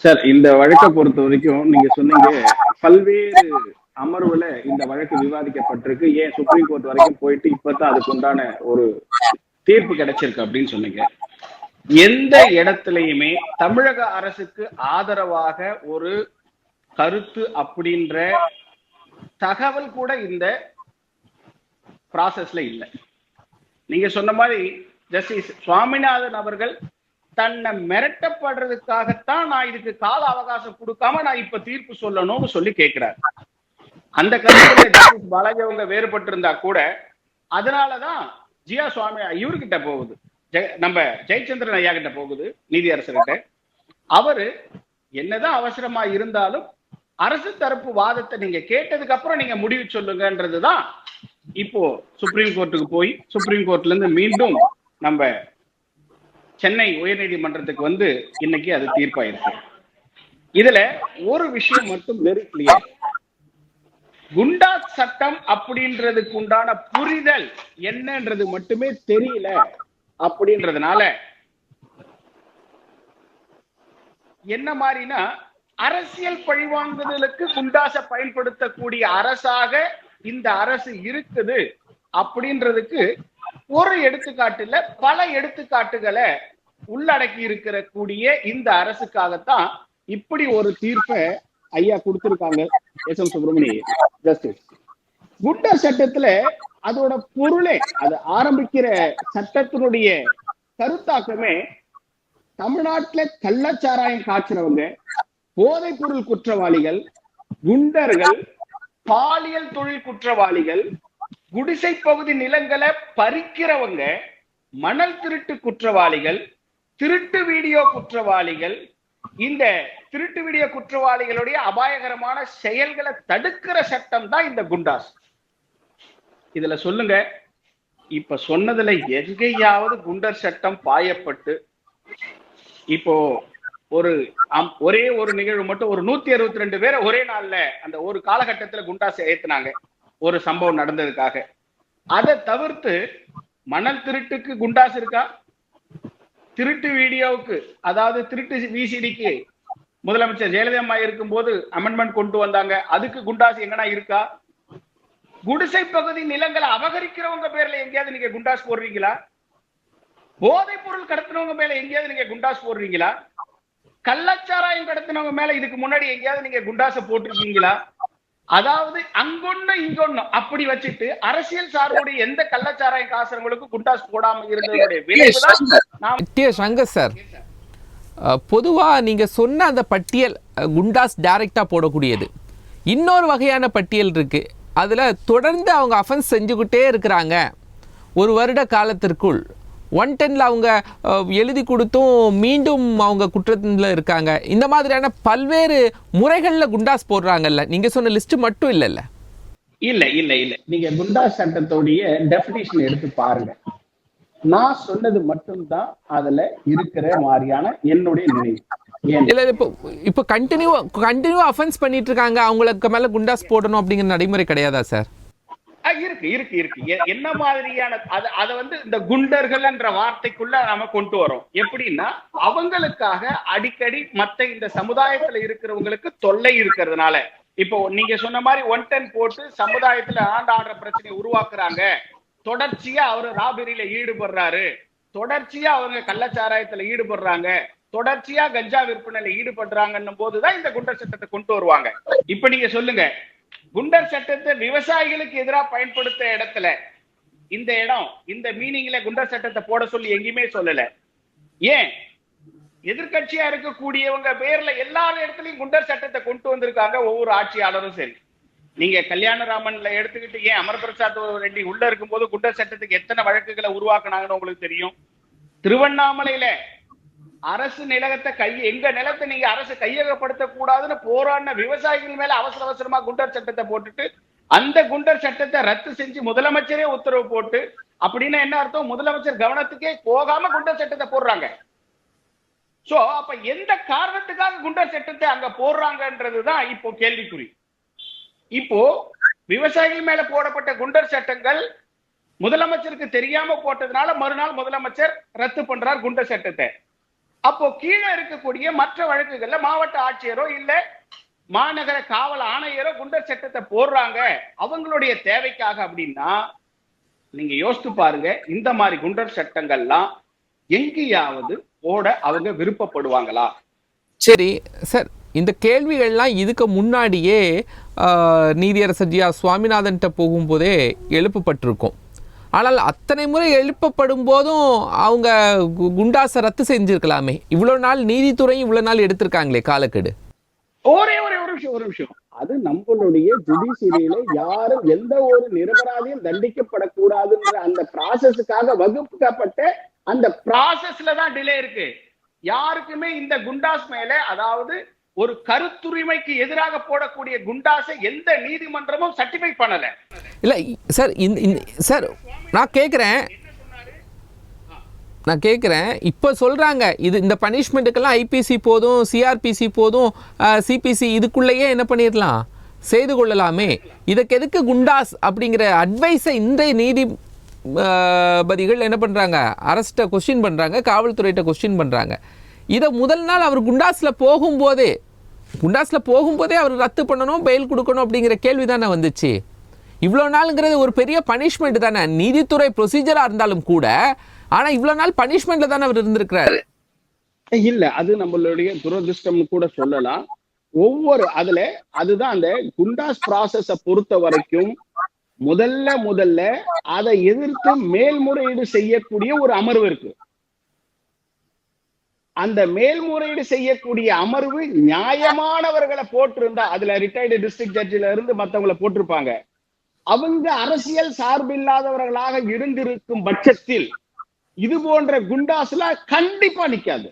Sir இந்த வழக்கை பொறுத்த வரைக்கும் நீங்க சொன்னீங்க பல்வேறு அமர்வுல இந்த வழக்கு விவாதிக்கப்பட்டிருக்கு. ஏன் சுப்ரீம் கோர்ட் வரைக்கும் போயிட்டு இப்பதான் அதுக்கு உண்டான ஒரு தீர்ப்பு கிடைச்சிருக்கு அப்படின்னு சொன்னீங்க. எந்த இடத்துலயுமே தமிழக அரசுக்கு ஆதரவாக ஒரு கருத்து அப்படின்ற தகவல் கூட இந்த ப்ராசஸ்ல இல்லை. நீங்க சொன்ன மாதிரி ஜஸ்டிஸ் சுவாமிநாதன் அவர்கள் தன்னை மிரட்டப்படுறதுக்காகத்தான் நான் இதுக்கு கால அவகாசம் கொடுக்காம நான் இப்ப தீர்ப்பு சொல்லணும்னு சொல்லி கேட்கிறார் அந்த கருத்துல ஜஸ்டிஸ் பாலாஜி அவங்க வேறுபட்டு இருந்தா கூட அதனாலதான் ஜியா சுவாமி இவர்கிட்ட போகுது. ஜெய- நம்ம ஜெயச்சந்திரன் ஐயா கிட்ட போகுது நீதியரசர்கிட்ட. அவரு என்னதான் அவசரமா இருந்தாலும் அரசு தரப்பு வாதத்தை நீங்க கேட்டதுக்கு அப்புறம் நீங்க முடிவு சொல்லுங்கன்றதுதான் இப்போ சுப்ரீம் கோர்ட்டுக்கு போய் சுப்ரீம் கோர்ட்ல இருந்து மீண்டும் நம்ம சென்னை உயர்நீதிமன்றத்துக்கு வந்து இன்னைக்கு அது தீர்ப்பாயிருக்கு. இதுல ஒரு விஷயம் மட்டும் வெரி கிளியர் குண்டா சட்டம் அப்படின்றதுக்கு உண்டான புரிதல் என்னன்றது மட்டுமே தெரியல அப்படின்றதுனால என்ன மாதிரினா அரசியல் பழிவாங்குதலுக்கு குண்டாச பயன்படுத்தக்கூடிய அரசாக இந்த அரசு இருக்குது அப்படின்றதுக்கு ஒரு எடுத்துக்காட்டுல பல எடுத்துக்காட்டுகளை உள்ளடக்கி இருக்கிற கூடிய இந்த அரசுக்காகத்தான் இப்படி ஒரு தீர்ப்பை ஐயா கொடுத்திருக்காங்க. எஸ் எம் சுப்பிரமணிய ஜஸ்டிஸ் குண்டர் சட்டத்துல அதோட பொருளே அது ஆரம்பிக்கிற சட்டத்தினுடைய கருத்தாக்கமே தமிழ்நாட்டுல கள்ளச்சாராயம் காய்ச்சறவங்க போதைப் பொருள் குற்றவாளிகள் குண்டர்கள் பாலியல் தொழில் குற்றவாளிகள் குடிசை பகுதி நிலங்களை பறிக்கிறவங்க மணல் திருட்டு குற்றவாளிகள் திருட்டு வீடியோ குற்றவாளிகள் இந்த திருட்டு வீடியோ குற்றவாளிகளுடைய அபாயகரமான செயல்களை தடுக்கிற சட்டம் தான் இந்த குண்டாஸ். இதுல சொல்லுங்க இப்ப சொன்னதுல எங்கேயாவது குண்டர் சட்டம் பாயப்பட்டு இப்போ ஒரு ஒரே ஒரு நிகழ்வு மட்டும் ஒரு நூத்தி அறுபத்தி ரெண்டு பேரை ஒரே நாள்ல அந்த ஒரு காலகட்டத்துல குண்டாஸ் ஏத்துனாங்க. ஒரு சம்பவம் நடந்ததுக்காக. அதை தவிர்த்து மணல் திருட்டுக்கு குண்டாஸ் இருக்கா? திருட்டு வீடியோவுக்கு அதாவது திருட்டு விசிடிக்கு முதலமைச்சர் ஜெயலலிதா அம்மா இருக்கும்போது அமெண்ட்மெண்ட் கொண்டு வந்தாங்க. அதுக்கு குண்டாஸ் எங்கனா இருக்கா? குடிசை பகுதி நிலங்களை அபகரிக்கிறவங்க பேர்ல எங்கேயாவது நீங்க குண்டாஸ் போடுறீங்களா? போதைப் பொருள் கடத்தினவங்க மேல எங்கேயாவது நீங்க குண்டாஸ் போடுறீங்களா? கள்ளச்சாராயம் கடத்தினவங்க மேல இதுக்கு முன்னாடி எங்கேயாவது நீங்க குண்டாச போட்டிருக்கீங்களா? அதாவது அங்கொன்னு இங்கொன்னு அப்படி வச்சுட்டு அரசியல் சார்புடைய எந்த கள்ளச்சாராயம் காசுறவங்களுக்கும் குண்டாஸ் போடாம இருந்ததுடைய சங்கர். சார் பொதுவாக நீங்கள் சொன்ன அந்த பட்டியல் குண்டாஸ் டைரெக்டாக போடக்கூடியது. இன்னொரு வகையான பட்டியல் இருக்குது அதில் தொடர்ந்து அவங்க அஃபென்ஸ் செஞ்சுக்கிட்டே இருக்கிறாங்க. ஒரு வருட காலத்திற்குள். ஒன் டென்னில் அவங்க எழுதி கொடுத்தும் மீண்டும் அவங்க குற்றத்தில் இருக்காங்க. இந்த மாதிரியான பல்வேறு முறைகளில் குண்டாஸ் போடுறாங்கல்ல. நீங்கள் சொன்ன லிஸ்ட்டு மட்டும் இல்லைல்ல. இல்ல இல்ல இல்ல. நீங்க குண்டாஸ் சட்டத்தோடைய டெபினிஷன் எடுத்து பாருங்க. நான் சொன்னது மட்டும்தான் அதுல இருக்கிற மாதிரியான என்னுடைய நினைவு. இல்லை இப்போ இப்போ கண்டினியூ கண்டினியூ அஃபென்ஸ் பண்ணிட்டு இருக்காங்க. அவங்களுக்கு மேலே குண்டாஸ் போடணும் அப்படிங்கிற நடைமுறை கிடையாதா சார்? இருக்கு இருக்கு இருக்கு. என்ன மாதிரியான அது அத வந்து இந்த குண்டர்கள் என்ற வார்த்தைக்குள்ள நாம கொண்டு வரோம். எப்படின்னா அவங்களுக்காக அடிக்கடி மத்த இந்த சமுதாயத்துல இருக்கிறவங்களுக்கு தொல்லை இருக்கிறதுனால. இப்போ நீங்க சொன்ன மாதிரி ஒன் டென் போட்டு சமுதாயத்துல ஆண்டாடுற பிரச்சனையை உருவாக்குறாங்க. தொடர்ச்சியா அவரு ராபரியில ஈடுபடுறாரு. தொடர்ச்சியா அவங்க கள்ளச்சாராயத்துல ஈடுபடுறாங்க. தொடர்ச்சியா கஞ்சா விற்பனையில ஈடுபடுறாங்கன்னும் போதுதான் இந்த குண்டர் சட்டத்தை கொண்டு வருவாங்க. இப்ப நீங்க சொல்லுங்க குண்டர் சட்டத்தை விவசாயிகளுக்கு எதிராக பயன்படுத்த இடத்துல இந்த இடம் இந்த மீனிங்ல குண்டர் சட்டத்தை போட சொல்லி எங்கேயுமே சொல்லல. ஏன்? எதிர்கட்சியா இருக்கக்கூடியவங்க பேர்ல எல்லா இடத்துலயும் குண்டர் சட்டத்தை கொண்டு வந்திருக்காங்க ஒவ்வொரு ஆட்சியாளரும் சரி. நீங்க கல்யாணராமன்ல எடுத்துக்கிட்டு ஏன் அமர்பிரசாத் ரெட்டி உள்ள இருக்கும் போது குண்டர் சட்டத்துக்கு எத்தனை வழக்குகளை உருவாக்குனாங்கன்னு உங்களுக்கு தெரியும்? திருவண்ணாமலையில அரசு நிலத்தை கை எங்க நிலத்தை நீங்க அரசு கையகப்படுத்த கூடாதுன்னு போராடின விவசாயிகள் மேல அவசர அவசரமா குண்டர் சட்டத்தை போட்டுட்டு அந்த குண்டர் சட்டத்தை ரத்து செஞ்சு முதலமைச்சரே உத்தரவு போட்டு அப்படின்னா என்ன அர்த்தம்? முதலமைச்சர் கவனத்துக்கே போகாம குண்டர் சட்டத்தை போடுறாங்க. சோ அப்ப எந்த காரணத்துக்காக குண்டர் சட்டத்தை அங்க போடுறாங்கன்றதுதான் இப்போ கேள்விக்குறி. இப்போ விவசாயிகள் மேல போடப்பட்ட குண்டர் சட்டங்கள் முதலமைச்சருக்கு தெரியாம போட்டதுனால மறுநாள் முதலமைச்சர் ரத்து பண்றார் குண்டர் சட்டத்தை. அப்போ கீழே இருக்கக்கூடிய மற்ற வழக்குகள்ல மாவட்ட ஆட்சியரோ இல்ல மாநகர காவல் ஆணையரோ குண்டர் சட்டத்தை போடுறாங்க. அவங்களுடைய தேவைக்காக அப்படின்னா நீங்க யோசித்து பாருங்க இந்த மாதிரி குண்டர் சட்டங்கள்லாம் எங்கேயாவது போட அவங்க விருப்பப்படுவாங்களா? சரி சார் இந்த கேள்விகள்லாம் இதுக்கு முன்னாடியே நீதியரசர் ஜி ஆர் சுவாமிநாதன்கிட்ட போகும்போதே எழுப்பப்பட்டிருக்கும். ஆனால் அத்தனை முறை எழுப்பப்படும் போதும் அவங்க கு- குண்டாசை ரத்து செஞ்சிருக்கலாமே. இவ்வளோ நாள் நீதித்துறையும் இவ்வளோ நாள் எடுத்திருக்காங்களே காலக்கெடு. ஒரே ஒரே ஒரு விஷயம் ஒரு விஷயம் அது நம்மளுடைய ஜுடிஷியரியில யாரும் எந்த ஒரு நிரபராதியும் தண்டிக்கப்படக்கூடாதுன்ற அந்த ப்ராசஸுக்காக வகுக்கப்பட்ட அந்த ப்ராசஸ்ல தான் டிலே இருக்கு. யாருக்குமே இந்த குண்டாஸ் மேல அதாவது ஒரு கருத்துரிமைக்கு எதிராக போடக்கூடிய குண்டாஸை எந்த நீதிமன்றமும் சர்டிஃபை பண்ணல. இல்லை சார் இந்த சார் நான் கேட்குறேன் நான் கேட்குறேன் இப்போ சொல்கிறாங்க இது இந்த பனிஷ்மெண்ட்டுக்கெல்லாம் ஐபிசி போதும் சிஆர்பிசி போதும் சிபிசி இதுக்குள்ளேயே என்ன பண்ணிடலாம் செய்து கொள்ளலாமே. இதுக்கு எதுக்கு குண்டாஸ் அப்படிங்கிற அட்வைஸை இந்த நீதி பதிகள் என்ன பண்ணுறாங்க அரஸ்ட்டை கொஸ்டின் பண்ணுறாங்க காவல்துறையிட்ட கொஸ்டின் பண்ணுறாங்க இதை முதல் நாள் அவர் குண்டாஸில் போகும்போதே குண்டாஸில் போகும்போதே அவர் ரத்து பண்ணணும் பெயில் கொடுக்கணும் அப்படிங்கிற கேள்வி தானே வந்துச்சு. இவ்வளோ நாளுங்கிறது ஒரு பெரிய பனிஷ்மெண்ட் தானே. நீதித்துறை ப்ரொசீஜராக இருந்தாலும் கூட ஆனால் இவ்வளோ நாள் பனிஷ்மெண்ட்டில் தானே அவர் இருந்திருக்கிறாரு. இல்ல அது நம்மளுடைய துரதிருஷ்டம்னு கூட சொல்லலாம். ஒவ்வொரு அதுல அதுதான் அந்த குண்டாஸ் ப்ராசஸ பொறுத்த வரைக்கும் முதல்ல முதல்ல அதை எதிர்த்து மேல்முறையீடு செய்யக்கூடிய ஒரு அமர்வு இருக்கு. அந்த மேல்முறையீடு செய்யக்கூடிய அமர்வு நியாயமானவர்களை போட்டிருந்தா அதுல ரிட்டையர்டு டிஸ்ட்ரிக்ட் ஜட்ஜில இருந்து மத்தவங்களை போட்டிருப்பாங்க. அவங்க அரசியல் சார்பில்லாதவர்களாக இருந்திருக்கும் பட்சத்தில் இது போன்ற குண்டாஸ்ல கண்டிப்பா நிக்காது.